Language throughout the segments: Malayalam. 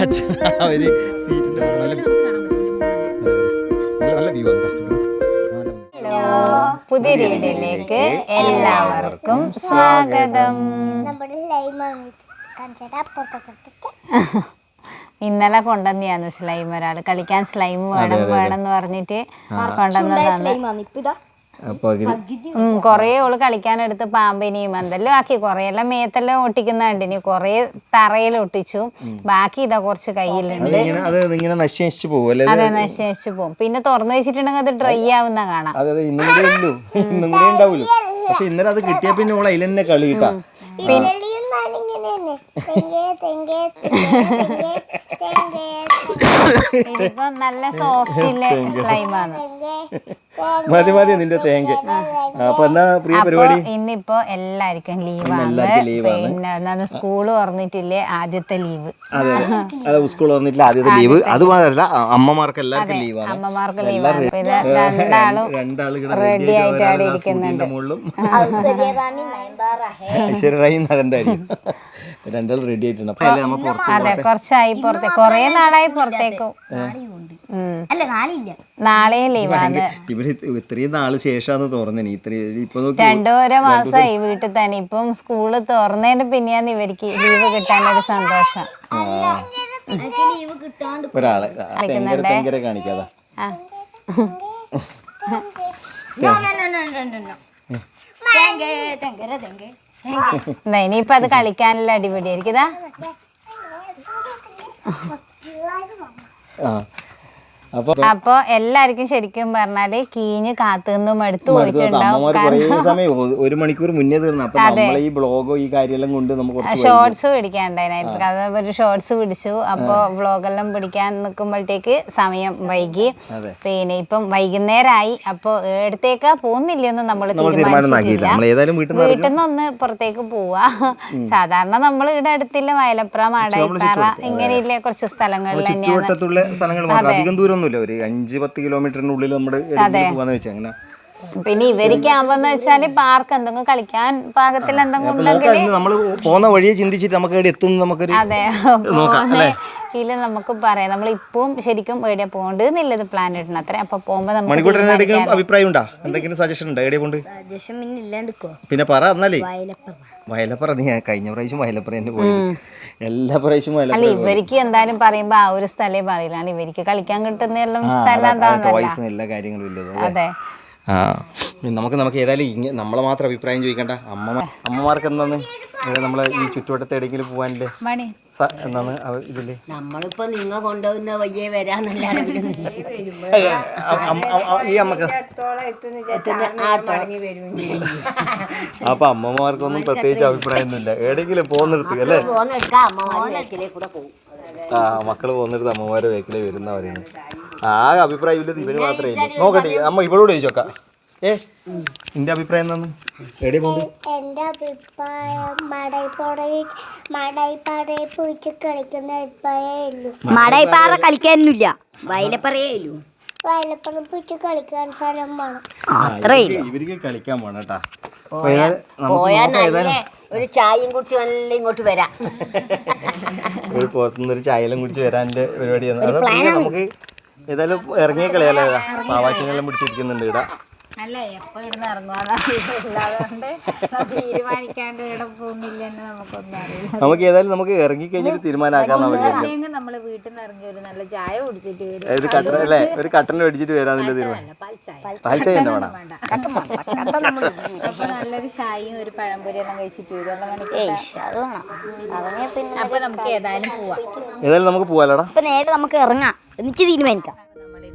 അച്ഛാ, ഒരു മുകളിൽ നല്ല പറ്റില്ല നല്ല നല്ല വ്യൂ ആണ് പുതിയ രീതിയിലേക്ക് എല്ലാവർക്കും സ്വാഗതം. ഇന്നലെ കൊണ്ടുവന്നെയാണ് സ്ലൈം ഒരാൾ കളിക്കാൻ സ്ലൈം വേണം വേണം എന്ന് പറഞ്ഞിട്ട് കൊണ്ടുവന്നതാണ്. കൊറേ ഓൾ കളിക്കാനെടുത്ത് പാമ്പിനെയും എന്തെല്ലാം ആക്കി. കൊറേ എല്ലാം മേത്തെല്ലാം ഒട്ടിക്കുന്ന കണ്ടിനി കൊറേ തറയിൽ ഒട്ടിച്ചു. ബാക്കി ഇതാ കുറച്ച് കയ്യിലുണ്ട്. ഇങ്ങനെ നശിച്ചു പോകും അതെ നശിച്ചു പോകും. പിന്നെ തുറന്നു വെച്ചിട്ടുണ്ടെങ്കിൽ അത് ഡ്രൈ ആവുന്ന കാണാം. പക്ഷെ ഇന്നലെ അത് കിട്ടിയ പിന്നെ ഓളെ അതിൽ തന്നെ കളി കിട്ടാ വെളിയുന്നാണ് ഇതിപ്പോ നല്ല സോഫ്റ്റിലെ സ്ലൈമാണ് മതി മതി നിന്റെ തേങ്ങ. അപ്പൊ എന്നാ പ്രിയ പരിപാടി? ഇന്നിപ്പോ എല്ലാവർക്കും ലീവാണ് പിന്നെ സ്കൂൾ തുറന്നിട്ടില്ലേ ആദ്യത്തെ ലീവ് അതെ അതെ. സ്കൂൾ വന്നിട്ടില്ല ആദ്യത്തെ ലീവ് അത് മാത്രല്ല അമ്മമാർക്ക് എല്ലാവർക്കും ലീവാണ് അമ്മമാർക്ക് ലീവാണ് ഇത് രണ്ടാളും രണ്ടാളുകൾ റെഡി ആയിട്ടാണ് ഇരിക്കുന്നുണ്ട് നയൻതാറ ഐശ്വര്യറായി നടന്നായിരിക്കും രണ്ടാൾ റെഡി ആയിട്ടുണ്ട്. അപ്പൊ അല്ലേ നമ്മ പുറത്ത് അതെ കുറച്ചായി കൊറേ നാളായി പുറത്തേക്കും. അല്ല നാളില്ല. നാളെ ലീവാണ് ഇവർ ഇത്രയും നാൾ ശേഷാന്ന് തുറന്നിനി ഇത്രയും ഇപ്പൊ നോക്കി രണ്ടോരോ മാസമായി വീട്ടിൽ തന്നെ. ഇപ്പം സ്കൂൾ തുറന്നതിന് പിന്നെയാന്ന് ഇവർക്ക് ലീവ് കിട്ടാനൊരു സന്തോഷം. ഒരാളെ തെങ്കര തെങ്കര കാണിക്കാതാ എന്നാ ഇനിയിപ്പൊ അത് കളിക്കാനുള്ള അടിപൊളിയായിരിക്കും. ഇതാ. ആ. അപ്പൊ എല്ലാവർക്കും ശരിക്കും പറഞ്ഞാൽ കീഞ്ഞ് കാത്തുനിന്നും എടുത്തു പോയിട്ടുണ്ടാവും ഒരു മണിക്കൂർ മുന്നേ തീർന്നു. അപ്പൊ നമ്മൾ ഈ ബ്ലോഗോ ഈ കാര്യമെല്ലാം കൊണ്ട് നമുക്ക് ഷോർട്സ് പിടിക്കാണ്ടായിരുന്നു അത് ഒരു ഷോർട്സ് പിടിച്ചു. അപ്പൊ വ്ളോഗെല്ലാം പിടിക്കാൻ നിൽക്കുമ്പോഴത്തേക്ക് സമയം വൈകി. പിന്നെ ഇപ്പം വൈകുന്നേരമായി അപ്പൊ എടുത്തേക്കാ പോകുന്നില്ലെന്ന് നമ്മൾ തീരുമാനിച്ചിട്ടില്ല. വീട്ടിൽ നിന്ന് ഒന്ന് പുറത്തേക്ക് പോവാ. സാധാരണ നമ്മൾ ഇവിടെ അടുത്തില്ല. വയലപ്പുറ മാടായിപ്പാറ ഇങ്ങനെയുള്ള കുറച്ച് സ്ഥലങ്ങളിൽ തന്നെയാണ്. അധികം ദൂരമൊന്നുമില്ല ഒരു അഞ്ച് പത്ത് കിലോമീറ്ററിനുള്ളിൽ നമ്മുടെ എവിടെയെങ്കിലും പോവാന്ന് വെച്ചാൽ അങ്ങനെ. പിന്നെ ഇവർക്ക് ആവുമ്പന്ന് വെച്ചാൽ പാർക്ക് എന്തെങ്കിലും കളിക്കാൻ പാകത്തിൽ എന്തെങ്കിലും ഉണ്ടെങ്കിൽ നമ്മൾ പോകുന്ന വഴിയെ ചിന്തിച്ചിട്ട് നമുക്ക് എത്തുന്നു നമുക്കൊരു അതെ. ഇതിൽ നമുക്ക് പറയാം. നമ്മൾ ഇപ്പം ശരിക്കും എവിടെയാ പോകേണ്ടതെന്നുള്ളത് പ്ലാൻ ഇടണം. അത്ര. അപ്പൊ പോകുമ്പോ നമുക്ക് അഭിപ്രായം ഉണ്ടോ? എന്തെങ്കിലും സജഷൻ ഉണ്ടോ എവിടെ പോണ്ട്? പിന്നെ പറ എന്നാലേ. വയലപ്പറ. വയലപ്പുറ നീ കഴിഞ്ഞ പ്രാവശ്യം വയലപ്പുറ തന്നെ പോയി. എല്ലാ വയലപ്പറ അല്ല ഇവർക്ക് എന്തായാലും പറയുമ്പോ ആ ഒരു സ്ഥലേ പറയില്ല. ഇവർക്ക് കളിക്കാൻ കിട്ടുന്ന എല്ലാം സ്ഥലം എല്ലാ കാര്യങ്ങളും ഇല്ലത് അതെ. നമുക്ക് നമുക്ക് ഏതായാലും നമ്മളെ മാത്രം അഭിപ്രായം ചോദിക്കണ്ട. അമ്മ അമ്മമാർക്ക് എന്താണ് നമ്മളെ ഈ ചുറ്റുവട്ടത്തെ എവിടെയെങ്കിലും പോവാനില്ലേ? മണി. സ- എന്താണ് അവ- ഇതിൽ? നമ്മളിപ്പോ നിങ്ങ കൊണ്ടുവന്ന വയ്യേ അ- ഈ അമ്മയ്ക്ക്. അപ്പൊ അമ്മമാർക്കൊന്നും പ്രത്യേകിച്ച് അഭിപ്രായമൊന്നുമില്ല. എവിടെയെങ്കിലും പോകുന്നിടത്ത് അല്ലേ? ആ മക്കൾ പോകുന്നിടത്ത് അമ്മമാരെ വേക്കിലേ വരുന്ന പറയുന്നത് ആകെ അഭിപ്രായം ഇല്ലത് ഇവർ മാത്രമേ ഇല്ല നോക്കട്ടെ അമ്മ ഇവളോട് ചോദിച്ചോക്കാം ഏ? നിന്റെ അഭിപ്രായം എന്താണ്? എവിടെ പോകുന്നു എന്റെ അഭിപ്രായം മടൈപ്പാടയിൽ മടൈപ്പാടയിൽ പോയിട്ട് കളിക്കുന്ന അഭിപ്രായമേ ഉള്ളൂ. മടയിപ്പാറ കളിക്കാനൊന്നുമില്ല. വയലപ്പറയേ ഉള്ളൂ. വയലപ്പുറം പോയിട്ട് കളിക്കാൻ സ്ഥലം വേണം. അത്രേ ഇവർക്ക് കളിക്കാൻ പോണ കേട്ടാ. പോയാ നല്ല ഒരു ചായയും കുടിച്ച് നല്ല ഇങ്ങോട്ട് വരാം. ഒരു പുറത്തുനിന്ന് ഒരു ചായലും കുടിച്ച് വരാന്റെ പരിപാടിയാണ് അത് പിന്നെ നമുക്ക് ഏതായാലും ഇറങ്ങിയ കളിയാലോ പാവാച്ചനെല്ലാം പിടിച്ചിരിക്കുന്നുണ്ട് ഇവിടെ. അല്ല? എപ്പോ ഇവിടുന്ന് തീരുമാനിക്കാണ്ട് ഇവിടെ പോകുന്നില്ല എന്ന് നമുക്കൊന്നും അറിയില്ല. നമുക്ക് ഏതായാലും നമുക്ക് ഇറങ്ങി കഴിഞ്ഞിട്ട് തീരുമാനമാക്കാൻ നമ്മൾ വീട്ടിൽ നിന്ന് ഇറങ്ങി ഒരു നല്ല ചായ കുടിച്ചിട്ട് വരും. ഒരു കട്ടൻ അല്ലേ ഒരു കട്ടൻ മേടിച്ചിട്ട് വരാന്നില്ല തീരുമാനം. പാൽച്ചായ തന്നെ വേണം. അപ്പൊ നല്ലൊരു ചായയും ഒരു പഴംപൊരി എല്ലാം കഴിച്ചിട്ട് വരും. അപ്പൊ നമുക്ക് ഏതായാലും പോവാം. ഏതായാലും നമുക്ക് പോവാലോടാ. നേരെ നമുക്ക് ഇറങ്ങാം. എന്നിട്ട് തീരുമാനിക്കാം.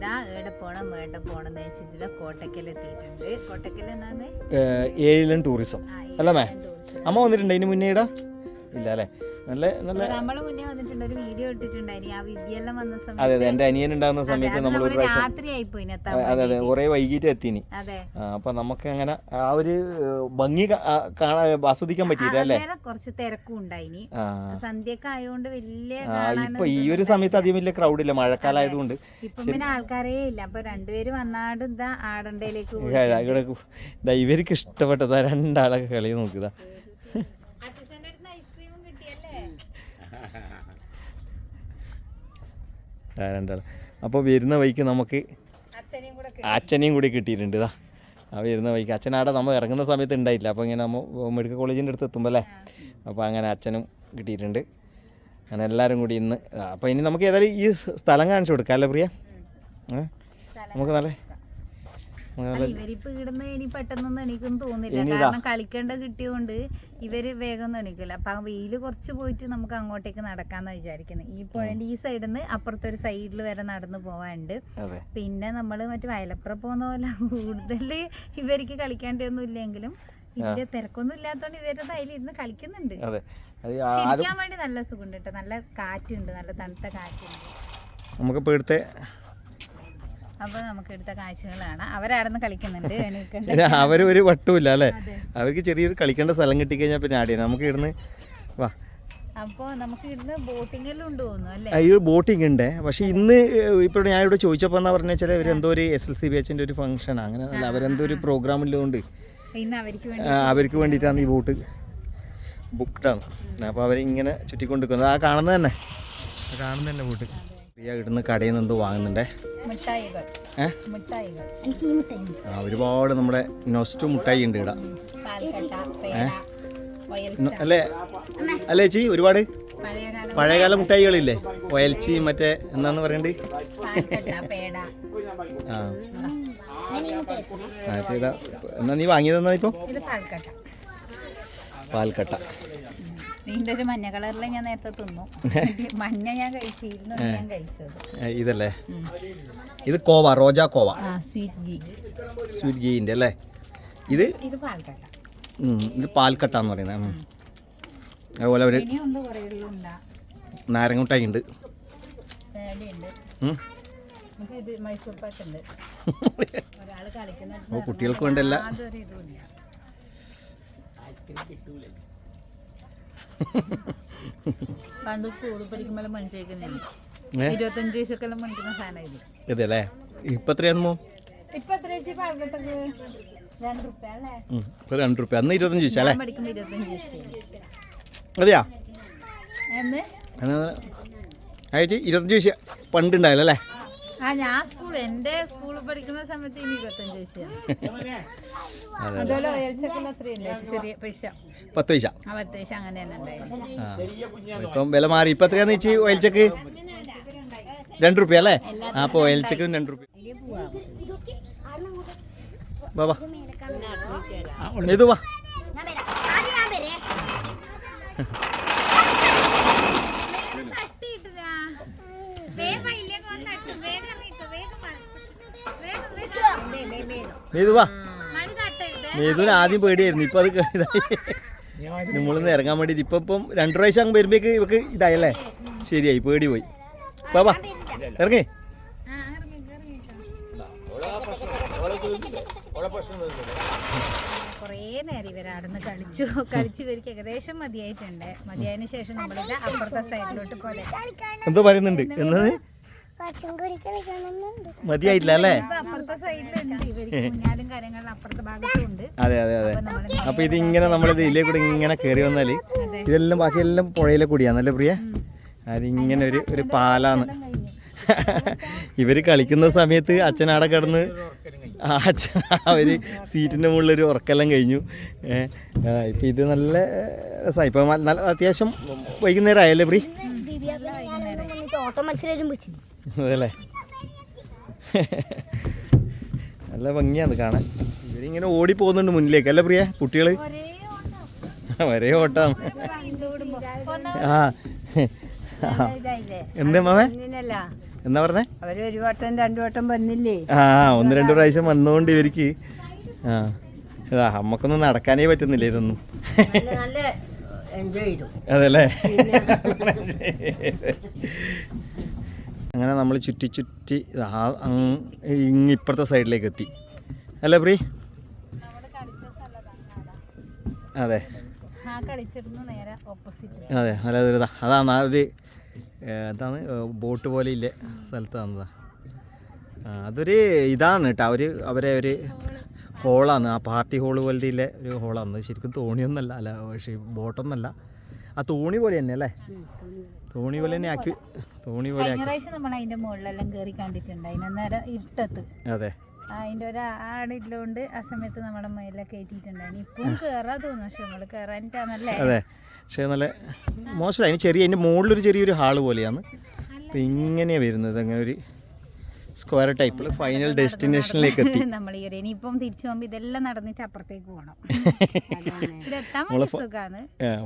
നമ്മളിതാ എവിടെ പോണം വേണ്ട പോണം എന്ന് വെച്ചിട്ട് കോട്ടക്കൽ എത്തിയിട്ടുണ്ട്. കോട്ടക്കൽ എന്നാന്ന്? ഏഴിലും ടൂറിസം. അല്ലേ അമ്മ വന്നിട്ടുണ്ട്? ഇതിന് മുന്നേ ഇടാ ഇല്ല അല്ലേ നല്ല നല്ല നമ്മൾ മുന്നേ വന്നിട്ടുണ്ട് ഒരു വീഡിയോ ഇട്ടിട്ടുണ്ടായിരുന്നു. ആ വിദ്യയെല്ലാം വന്ന അതെ സമയത്ത് അതെ എന്റെ അനിയൻ ഉണ്ടാകുന്ന സമയത്ത് നമ്മൾ ഒരു പ്രാവശ്യം അതെ അതെ കുറെ വൈകിട്ട് എത്തിനി. അതെ. അപ്പൊ നമുക്ക് അങ്ങനെ ആ ഒരു ഭംഗി കാണാൻ ആസ്വദിക്കാൻ പറ്റിയില്ല അല്ലേ? കുറച്ച് തിരക്കും ഉണ്ടായിനി. ആ. സന്ധ്യക്ക് ആയതുകൊണ്ട് വലിയ ഇപ്പൊ ഈ ഒരു സമയത്ത് അധികം വലിയ ക്രൗഡ് ഇല്ല മഴക്കാലമായതുകൊണ്ട് ഇപ്പം പിന്നെ ആൾക്കാരേ ഇല്ല. അപ്പൊ രണ്ടുപേര് വന്നാട് ഇതാ ആടണ്ടയിലേക്ക് ഇവർക്ക് ഇഷ്ടപ്പെട്ടതാ രണ്ടാളൊക്കെ കളി നോക്കുക കാരണ്ടാണ് അപ്പോൾ വരുന്ന വഴിക്ക് നമുക്ക് അച്ഛനെയും കൂടി കിട്ടിയിട്ടുണ്ട് ഇതാ. ആ വരുന്ന വഴിക്ക്. അച്ഛൻ അവിടെ നമ്മൾ ഇറങ്ങുന്ന സമയത്ത് ഉണ്ടായില്ല അപ്പോൾ ഇങ്ങനെ നമ്മൾ മെഡിക്കൽ കോളേജിന്റെ അടുത്ത് എത്തുമ്പോൾ അല്ലേ? അപ്പോൾ അങ്ങനെ അച്ഛനും കിട്ടിയിട്ടുണ്ട്. അങ്ങനെ എല്ലാവരും കൂടി ഇന്ന് അപ്പോൾ ഇനി നമുക്ക് ഏതായാലും ഈ സ്ഥലം കാണിച്ചു കൊടുക്കാം അല്ലേ പ്രിയ? നമുക്ക് നല്ല ഇവരിപ്പോ ഇടുന്ന ഇനി പെട്ടെന്നൊന്നും എണീക്കും തോന്നില്ല. കാരണം കളിക്കേണ്ട കിട്ടിയോണ്ട് ഇവർ വേഗം ഒന്നും എണീക്കില്ല. അപ്പൊ വെയിൽ കുറച്ച് പോയിട്ട് നമുക്ക് അങ്ങോട്ടേക്ക് നടക്കാന്ന് വിചാരിക്കുന്നത് ഈ പുഴന്റെ ഈ സൈഡിൽ നിന്ന് അപ്പുറത്തെ ഒരു സൈഡിൽ വരെ നടന്നു പോവാനുണ്ട്. പിന്നെ നമ്മൾ മറ്റു വയലപ്പുറം പോകുന്ന പോലെ കൂടുതൽ ഇവർക്ക് കളിക്കേണ്ടതൊന്നും ഇല്ലെങ്കിലും ഇതിന്റെ തിരക്കൊന്നും ഇല്ലാത്തോണ്ട് ഇവരുടെ അതിലിരുന്ന് കളിക്കുന്നുണ്ട്. അതെ. അത് പക്ഷെ ആരും വേണ്ടി നല്ല സുഖമുണ്ട് കേട്ടോ നല്ല കാറ്റുണ്ട് നല്ല തണുത്ത കാറ്റുണ്ട്. നമുക്ക് ഇവിടുത്തെ അപ്പൊ നമുക്ക് എടുത്ത കാഴ്ചകളാണ്. കാണാം അവരാടുന്ന് കളിക്കുന്നുണ്ട് അവർ ഒരു വട്ടുമില്ല അല്ലേ? അവർക്ക് ചെറിയൊരു കളിക്കേണ്ട സ്ഥലം കിട്ടിക്കഴിഞ്ഞാൽ പിന്നെ ആടിയാണ് നമുക്ക് ഇടുന്ന് വാ. അപ്പോൾ നമുക്ക് ഇടുന്ന് ബോട്ടിങ്ങെല്ലാം ഉണ്ട് തോന്നുന്നു ഈ ബോട്ടിംഗ് ഉണ്ട്. പക്ഷേ ഇന്ന് ഇപ്പോൾ ഞാൻ ഇവിടെ ചോദിച്ചപ്പോൾ എന്നാ പറഞ്ഞ വെച്ചാൽ ഇവരെന്തോ ഒരു എസ് എൽ സി ബി എച്ചിന്റെ ഒരു ഫംഗ്ഷൻ അങ്ങനെ അല്ല അവരെന്തോ ഒരു പ്രോഗ്രാം ഉള്ളതുകൊണ്ട്. അവർക്ക് വേണ്ടി അവർക്ക് വേണ്ടിയിട്ടാണ് ഈ ബോട്ട് ബുക്ക്ഡാണ് അപ്പോൾ അവരിങ്ങനെ ചുറ്റിക്കൊണ്ടിരിക്കുന്നത്. ആ കാണുന്നത് തന്നെ. കാണുന്ന കാണുന്നത് തന്നെ ബോട്ട്. പ്രിയ ഇടുന്ന് കടയിൽ നിന്ന് എന്തോ വാങ്ങുന്നുണ്ടേ? മിഠായികൾ. മിഠായികൾ. എനിക്ക് ഈ ആ ഒരുപാട് നമ്മുടെ നൊസ്റ്റു മുട്ടായി ഉണ്ട് ഇട അല്ലേ? അല്ലേ ചേച്ചി ഒരുപാട്? പഴയകാല മുട്ടായികളില്ലേ ഒയൽച്ചി മറ്റേ എന്നാന്ന് പറയണ്ടേ? ആ. ആ ചെയ്താ. എന്നാ നീ വാങ്ങിയതെന്നാ ഇപ്പൊ? ഇത് പാൽക്കട്ട. ഒരു മഞ്ഞ കളറിൽ ഞാൻ നേരത്തെ തിന്നു. മഞ്ഞ ഞാൻ കഴിച്ചിരുന്നു ഞാൻ കഴിച്ചത്. ഇതല്ലേ? ഇത് കോവ റോജാ കോവ. Sweet ghee. സ്വീറ്റ് ഗീന്റെ അല്ലേ? ഇത്? ഇത് പാൽക്കട്ട. ഇത് പാൽക്കട്ട എന്ന് പറയുന്നത്. അതുപോലെ ഒരു നാരങ്ങുട്ടായി ഉണ്ടാ കുട്ടികൾക്ക് വേണ്ടല്ല. പണ്ട് സ്കൂളിൽ പഠിക്കുമ്പോൾ മണിച്ചേക്കുന്നില്ല ഇരുപത്തഞ്ച് വയസ്സൊക്കെ മണിക്കുന്ന സാധനം ഇത് ഇതല്ലേ? ഇപ്പൊ ഇപ്പൊ എത്ര പാൽക്കട്ടക്ക് രണ്ട് റുപ്യ രണ്ട് അന്ന് ഇരുപത്തഞ്ച് വയസ്സ് അല്ലേ? ഇരുപത്തഞ്ച് വയസ്സ്. അതെയാ? അയച്ചി ഇരുപത്തഞ്ച് ചോദിച്ചാ പണ്ടുണ്ടായല്ലോ ആ ഞാൻ സ്കൂൾ എന്റെ സ്കൂളിൽ പഠിക്കുന്ന സമയത്ത് ഇനി ഇരുപത്തഞ്ച് അത്രയില്ലേ ചെറിയ പൈസ. പത്ത് പൈസ? ആ പത്ത് പൈസ അങ്ങനെ തന്നെ ഉണ്ടായിരുന്നു. ഇപ്പം വില മാറി. ഇപ്പൊ എത്രയാന്ന് വെച്ച് ഓയിൽച്ചക്ക് രണ്ട് റുപ്യ അല്ലേ? ആ അപ്പോൾ ഓയിൽച്ചക്കും രണ്ട് റുപ്യ. ബാബാ ഇത് വാ. ഞാൻ വാ. മേതുവിന് ആദ്യം പേടിയായിരുന്നു ഇപ്പൊ അത് നമ്മളിന്ന് ഇറങ്ങാൻ വേണ്ടിട്ട് ഇപ്പൊ ഇപ്പം രണ്ടു പ്രാവശ്യം അങ്ങ് വരുമ്പോഴേക്ക് ഇവക്ക് ഇതായല്ലേ ശരിയായി പേടി പോയി. വാ വാ. ഇറങ്ങി. കുറേ നേരം ഇവരാടുന്ന് കളിച്ചു കളിച്ച് ഇവർക്ക് ഏകദേശം മതിയായിട്ടുണ്ട്. മതിയായതിനു ശേഷം നമ്മളിത് അപ്പുറത്തെ സൈഡിലോട്ട് പോലെ എന്തോ പറയുന്നുണ്ട്. എന്നത്? മതിയായിട്ടില്ല അല്ലേ? അതെ അതെ അതെ. അപ്പൊ ഇതിങ്ങനെ നമ്മളിത് ഇതിലേ കൂടെ ഇങ്ങനെ കയറി വന്നാൽ ഇതെല്ലാം ബാക്കിയെല്ലാം പുഴയിലെ കൂടിയാന്നല്ലേ പ്രിയ? അതിങ്ങനെ ഒരു ഒരു പാലാന്ന്. ഇവർ കളിക്കുന്ന സമയത്ത് അച്ഛനാടെ കിടന്ന് ആ അച്ഛൻ അവർ സീറ്റിന്റെ മുകളിൽ ഒരു ഉറക്കെല്ലാം കഴിഞ്ഞു. ഏഹ് ഇപ്പൊ ഇത് നല്ല രസമായി ഇപ്പൊ നല്ല അത്യാവശ്യം വൈകുന്നേരം ആയല്ലേ പ്രിയ ഓട്ടോ മത്സരം അതല്ലേ? നല്ല ഭംഗിയാണ് കാണാൻ. ഇവരിങ്ങനെ ഓടി പോകുന്നുണ്ട് മുന്നിലേക്ക്. അല്ലേ പ്രിയ? കുട്ടികൾ? ഒരേ ഓട്ടാണ് ആ. എന്താ മാമേ? എന്താ പറഞ്ഞേ? അവർ ഒരു വട്ടം രണ്ടു വട്ടം വന്നില്ലേ ആ ഒന്ന് രണ്ട് പ്രാവശ്യം വന്നുകൊണ്ട് ഇവർക്ക്. ആ. ഇതാ അമ്മക്കൊന്നും നടക്കാനേ പറ്റുന്നില്ല ഇതൊന്നും. അതല്ലേ? അങ്ങനെ നമ്മൾ ചുറ്റി ചുറ്റി ഇപ്പുറത്തെ സൈഡിലേക്ക് എത്തി. അല്ലേ പ്രീ അതെ. അതെ. നല്ല ദുരിതാ അതാണ് ആ ഒരു എന്താണ് ബോട്ട് പോലെ ഇല്ലേ സ്ഥലത്ത് തന്നതാ അതൊരു ഇതാണ് കേട്ടോ അവർ അവരെ ഒരു ഹോളാണ് ആ പാർട്ടി ഹോൾ പോലത്തെ ഇല്ലേ ഒരു ഹോളാണ് ശരിക്കും തോണിയൊന്നല്ല അല്ല പക്ഷേ ബോട്ടൊന്നല്ല. ആ തോണി പോലെ തന്നെ അല്ലേ? തോണി പോലെ. തന്നെ ആക്കി തോണി പോലെ. കഴിഞ്ഞ പ്രാവശ്യം നമ്മൾ അതിന്റെ മുകളിലെല്ലാം കയറി കണ്ടിട്ടുണ്ട്. അതിനന്നേരം ഇരുട്ടത്ത് അതെ. അതിന്റെ ഒരു ആടില്ലോണ്ട് ആ സമയത്ത് നമ്മുടെ മേലെ കയറ്റിയിട്ടുണ്ടായിരുന്നു. ഇപ്പം കേറാൻ തോന്നുന്നു. പക്ഷെ നമ്മൾ കേറാനിട്ടാണല്ലേ അതെ. പക്ഷേ നല്ല മോശമല്ല അതിന് ചെറിയ അതിന്റെ മുകളിലൊരു ചെറിയൊരു ഹാൾ പോലെയാണ്. അപ്പം ഇങ്ങനെയാണ് വരുന്നത്. അങ്ങനെ ഒരു സ്ക്വയർ ടൈപ്പിൽ ഫൈനൽ ഡെസ്റ്റിനേഷനിലേക്ക് എത്തി. നമ്മൾ ഈ ഒരു ഇനിയിപ്പം തിരിച്ചു പോകുമ്പോൾ ഇതെല്ലാം നടന്നിട്ട് അപ്പുറത്തേക്ക് പോകണം ഇതെത്താൻ വലിയ സുഖാണ്.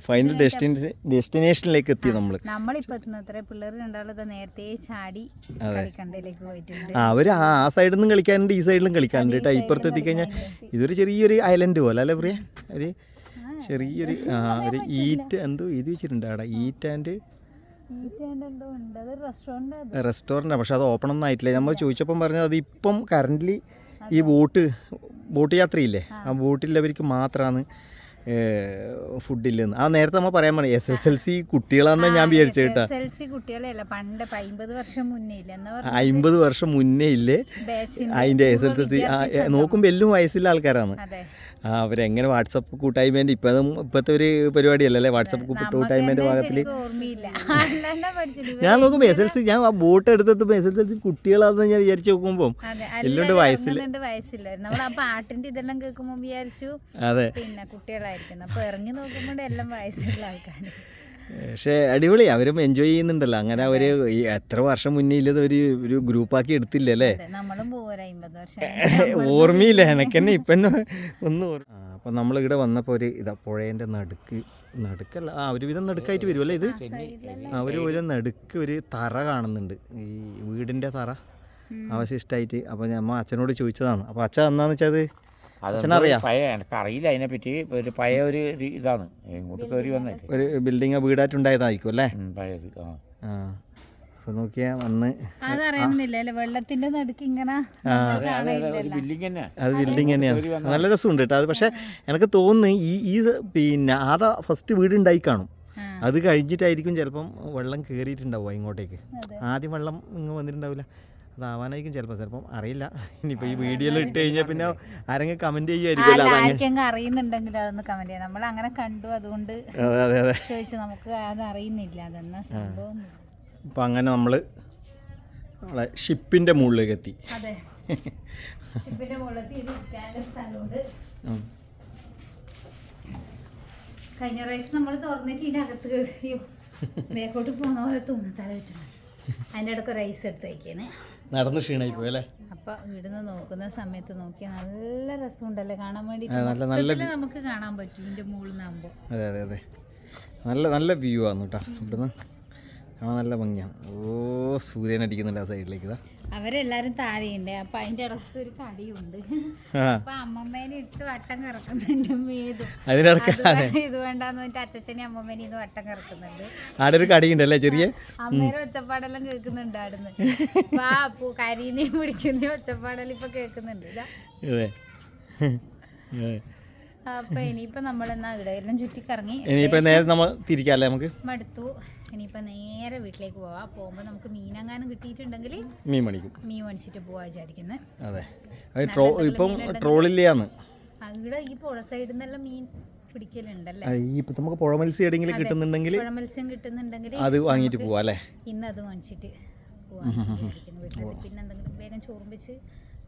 ഫൈനൽ ഡെസ്റ്റിനേഷൻ ഡെസ്റ്റിനേഷനിലേക്ക് എത്തി നമ്മൾ നമ്മളിപ്പോ എത്തുന്നത്ര പിള്ളേർ രണ്ടാളത് നേരത്തെ ചാടി കളിക്കണ്ടയിലേക്ക് പോയിട്ടുണ്ട്. ആ അവർ ആ സൈഡിൽ നിന്നും കളിക്കാനുണ്ട് ഈ സൈഡിലും കളിക്കാനുണ്ട് കേട്ടോ. ഇപ്പുറത്ത് എത്തിക്കഴിഞ്ഞാൽ ഇതൊരു ചെറിയൊരു ഐലൻഡ് പോലെ അല്ലേ പ്രിയ? ഒരു ചെറിയൊരു ആ ഒരു ഈറ്റ് എന്തോ ഇത് വെച്ചിട്ടുണ്ട് അവിടെ ഈറ്റ് ആൻഡ് റെസ്റ്റോറന്റാണ് പക്ഷെ അത് ഓപ്പൺ ഒന്നും ആയിട്ടില്ല. നമ്മൾ ചോദിച്ചപ്പം പറഞ്ഞത് അത് ഇപ്പം കറന്റ്ലി ഈ ബോട്ട് ബോട്ട് യാത്രയില്ലേ? ആ. ബോട്ടിലുള്ളവർക്ക് മാത്രമാണ് ഫുഡില്ലെന്ന് ആ നേരത്തെ നമ്മൾ പറയാൻ പറഞ്ഞു എസ് എസ് എൽ സി കുട്ടികളാണെന്ന് ഞാൻ വിചാരിച്ചു കേട്ടോ എസ് എൽ സി കുട്ടികളെയല്ല പണ്ട് ഇപ്പൊ അമ്പത് വർഷം മുന്നേ ഇല്ല? എന്നാ അമ്പത് വർഷം മുന്നേ ഇല്ലേ? അതിന്റെ അതിന്റെ എസ് എസ് എൽ സി നോക്കുമ്പോൾ എല്ലാം വയസ്സുള്ള ആൾക്കാരാണ് ആ അവരെങ്ങനെ വാട്സപ്പ് കൂട്ടായ്മേന്റെ ഇപ്പം ഇപ്പോഴത്തെ ഒരു പരിപാടിയല്ലേ വാട്സപ്പ് കൂട്ടായ്മേന്റെ ഭാഗത്തിൽ ഓർമ്മയില്ല. ഞാൻ നോക്കുമ്പോ എസ് എൽ സി ഞാൻ ആ ബോട്ട് എടുത്തെത്തുമ്പോ എസ് എൽ സി കുട്ടികളാണെന്ന് ഞാൻ വിചാരിച്ചു നോക്കുമ്പോ എല്ലാം വയസ്സിൽ നമ്മൾ ആ പാട്ടിന്റെ ഇതെല്ലാം കേൾക്കുമ്പോ വിചാരിച്ചു. അതെ. പിന്നെ കുട്ടികളായിരിക്കുന്നു. അപ്പൊ ഇറങ്ങി നോക്കുമ്പോൾ എല്ലാം വയസ്സുള്ള ആൾക്കാർ പക്ഷേ അടിപൊളി. അവരും എൻജോയ് ചെയ്യുന്നുണ്ടല്ലോ. അങ്ങനെ അവർ എത്ര വർഷം മുന്നേ ഇല്ലത് ഒരു ഒരു ഗ്രൂപ്പാക്കി എടുത്തില്ല അല്ലേ ഓർമ്മയില്ല. എനക്കെന്നെ ഇപ്പം ഒന്ന് ഓർമ്മ ആ അപ്പം നമ്മളിവിടെ വന്നപ്പോൾ ഒരു ഇതാ പുഴേന്റെ നടുക്ക് നടുക്കല്ല ആ ഒരുവിധം നടുക്കായിട്ട് വരുമല്ലേ ഇത്? ആ ഒരു ഒരു നടുക്ക് ഒരു തറ കാണുന്നുണ്ട്. ഈ വീടിന്റെ തറ. അവശിഷ്ടമായിട്ട് അപ്പോൾ ഞമ്മ അച്ഛനോട് ചോദിച്ചതാണ്. അപ്പോൾ അച്ഛൻ എന്നാന്ന് വെച്ചാൽ അത്? അച്ഛനറിയാം. പഴയ എനിക്ക് അറിയില്ല അതിനെപ്പറ്റി ഒരു പഴയ ഒരു ഒരു ഇതാണ്. ഇങ്ങോട്ട് കയറി വന്നത് ഒരു ബിൽഡിങ് വീടായിട്ടുണ്ടായതായിരിക്കും അല്ലേ? പഴയത്. ആ. ആ നോക്കിയാ വന്ന് അതറിയുന്നില്ല വെള്ളത്തിന്റെ നടുക്ക് ഇങ്ങനെ അതെ ബിൽഡിംഗ് തന്നെ അത് ബിൽഡിംഗ് തന്നെയാണ് നല്ല രസമുണ്ട് കേട്ടോ. അത് പക്ഷെ എനിക്ക് തോന്നുന്നു ഈ ഈ പിന്നെ ആദാ ഫസ്റ്റ് വീട് ഉണ്ടായി കാണും അത് കഴിഞ്ഞിട്ടായിരിക്കും ചിലപ്പം വെള്ളം കയറിയിട്ടുണ്ടാവുക ഇങ്ങോട്ടേക്ക്. ആദ്യം വെള്ളം ഇങ്ങ് വന്നിട്ടുണ്ടാവില്ല. അതാവാനായിരിക്കും ചിലപ്പോൾ ചിലപ്പം അറിയില്ല. ഇനിയിപ്പോൾ ഈ വീഡിയോയിൽ ഇട്ട് കഴിഞ്ഞാൽ പിന്നെ ആരെങ്കിലും കമന്റ് ചെയ്യുമായിരിക്കും അറിയുന്നുണ്ടെങ്കിൽ അതൊന്ന് കമന്റ് ചെയ്യാം. നമ്മൾ അങ്ങനെ കണ്ടു അതുകൊണ്ട് അതെ അതെ അതെ. ചോദിച്ചു. നമുക്ക് അത് അറിയുന്നില്ല. അതെന്നാ സംഭവം? അപ്പോൾ അങ്ങനെ നമ്മൾ നമ്മളെ ഷിപ്പിന്റെ മുകളിലേക്ക് എത്തി കഴിഞ്ഞ പ്രാവശ്യം നമ്മൾ തുറന്നിട്ട് ഇതിന്റെ അകത്ത് കയറിയോ? മേക്കോട്ട് പോകുന്ന പോലെ തോന്നുന്നു തല വെച്ചാൽ അതിന്റെ ഇടയ്ക്ക് റൈസ് എടുത്ത് നടന്ന് ക്ഷീണായി പോയല്ലേ അപ്പൊ ഇവിടുന്ന് നോക്കുന്ന സമയത്ത് നോക്കിയാൽ നല്ല രസമുണ്ടല്ലേ? കാണാൻ വേണ്ടി നമുക്ക് കാണാൻ പറ്റും. ഇതിന്റെ മുകളിൽ നിന്നാകുമ്പോൾ അതെ അതെ അതെ. നല്ല നല്ല വ്യൂ ആണ് കേട്ടോ. ഇവിടുന്ന് കാണാൻ നല്ല ഭംഗിയാണ്. ഓ സൂര്യൻ അടിക്കുന്നുണ്ട് ആ സൈഡിലേക്ക് അവരെല്ലാരും താഴെയുണ്ട്. അപ്പൊ അതിന്റെ ഇടയ്ക്ക് ഒരു കടിയുണ്ട്. ആ. അപ്പൊ അമ്മമ്മേനെ ഇട്ട് വട്ടം കറക്കുന്നുണ്ട് മേതു. അതിനിടക്ക് ഇത് വേണ്ടാന്ന് പറഞ്ഞിട്ട് അച്ഛനെ അമ്മമ്മേനെ ഇത് വട്ടം കറക്കുന്നുണ്ട്. ആടെ ഒരു കടിയുണ്ടല്ലേ ചെറിയ? അമ്മേരെ ഒച്ചപ്പാടെല്ലാം കേൾക്കുന്നുണ്ട് അവിടുന്ന് വാ പൂ കരിനെയും പിടിക്കുന്ന ഒച്ചപ്പാടെല്ലാം ഇപ്പൊ കേൾക്കുന്നുണ്ട്. അപ്പൊ ഇനിയിപ്പൊ നമ്മളെന്നാ ഇവിടെ എല്ലാം ചുറ്റിക്കറങ്ങി ഇനിയിപ്പോ നേരെ നമ്മൾ തിരിക്കാല്ലേ നമുക്ക്? മടുത്തു. ഇനിയിപ്പോ നേരെ വീട്ടിലേക്ക് പോവാ. പോകുമ്പോ നമുക്ക് മീനെങ്ങാനും കിട്ടിയിട്ടുണ്ടെങ്കിൽ മീൻ മണിക്കും മീൻ മേടിച്ചിട്ട് പോവാ വിചാരിക്കുന്നത് അതെ. ഇപ്പം ട്രോളില്ലാന്ന്. ഇവിടെ ഈ പുഴ സൈഡിൽ നിന്നെല്ലാം മീൻ പിടിക്കലുണ്ടല്ലേ? ആ, ഈ ഇപ്പം നമുക്ക് പുഴ മത്സ്യം എവിടെയെങ്കിലും കിട്ടുന്നുണ്ടെങ്കിൽ പുഴ മത്സ്യം കിട്ടുന്നുണ്ടെങ്കിൽ അത് വാങ്ങിയിട്ട് പോവാ അല്ലേ? ഇന്ന് അത് വാങ്ങിച്ചിട്ട് പിന്നെ എന്തെങ്കിലും വേഗം ചോറും വെച്ച്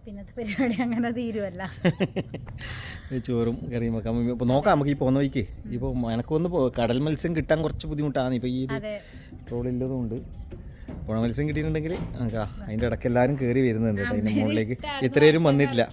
പിന്നത്തെ പരിപാടി അങ്ങനെ തീരുമല്ല ചോറും കറിയും വെക്കാം ഇപ്പോൾ നോക്കാം നമുക്ക് ഈ പോകുന്ന വഴിക്ക്. ഇപ്പോൾ എനക്കൊന്ന് കടൽ മത്സ്യം കിട്ടാൻ കുറച്ച് ബുദ്ധിമുട്ടാണ്. ഇപ്പോൾ ഈ ട്രോളില്ലതുകൊണ്ട് പുഴ മത്സ്യം കിട്ടിയിട്ടുണ്ടെങ്കിൽ നമുക്ക് അതിന്റെ ഇടയ്ക്ക് എല്ലാവരും കയറി വരുന്നുണ്ട് അതിന്റെ അതിന്റെ മുകളിലേക്ക് ഇത്രയും വന്നിട്ടില്ല.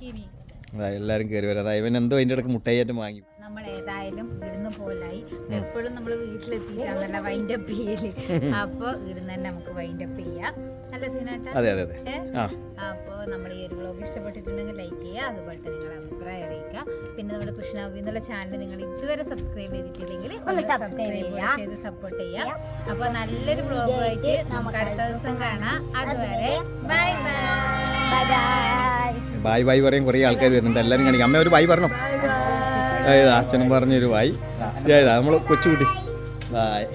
എല്ലാവരും കയറി വരാം. ഇവൻ എന്തോ അതിന്റെ ഇടയ്ക്ക് മുട്ടയായിട്ട് വാങ്ങി. നമ്മൾ ഏതായാലും ഇവിടുന്ന് പോലായി. എപ്പോഴും നമ്മൾ വീട്ടിലെത്തിയിട്ടാണല്ലോ വൈൻഡ് അപ്പ് ചെയ്യൽ. അപ്പോൾ ഇവിടുന്ന് തന്നെ നമുക്ക് വൈൻഡ് അപ്പ് ചെയ്യാം. നല്ല സീനാട്ടാ? അതെ അതെ അതെ. ആ. അപ്പോൾ നമ്മൾ ഈ ഒരു വ്ലോഗ് ഇഷ്ടപ്പെട്ടിട്ടുണ്ടെങ്കിൽ ലൈക്ക് ചെയ്യുക. അതുപോലെ തന്നെ നിങ്ങളുടെ അഭിപ്രായം അറിയിക്കുക. പിന്നെ നമ്മുടെ കൃഷ്ണാവി എന്നുള്ള ചാനൽ നിങ്ങൾ ഇതുവരെ സബ്സ്ക്രൈബ് ചെയ്തിട്ടില്ലെങ്കിൽ ഒന്ന് സബ്സ്ക്രൈബ് ചെയ്ത് സപ്പോർട്ട് ചെയ്യുക. അപ്പോൾ നല്ലൊരു വ്ളോഗുമായിട്ട് നമുക്ക് അടുത്ത ദിവസം കാണാം. അതുവരെ ബൈ ബൈ ബായ് ബായ് പറയും കുറേ ആൾക്കാർ വരുന്നുണ്ട്. എല്ലാവരും കാണിക്കും. അമ്മ ഒരു ബായ് പറഞ്ഞോ? അതായത് അച്ഛനും പറഞ്ഞൊരു ബായ് ഇതാ നമ്മൾ കൊച്ചുകുട്ടി. ബായ്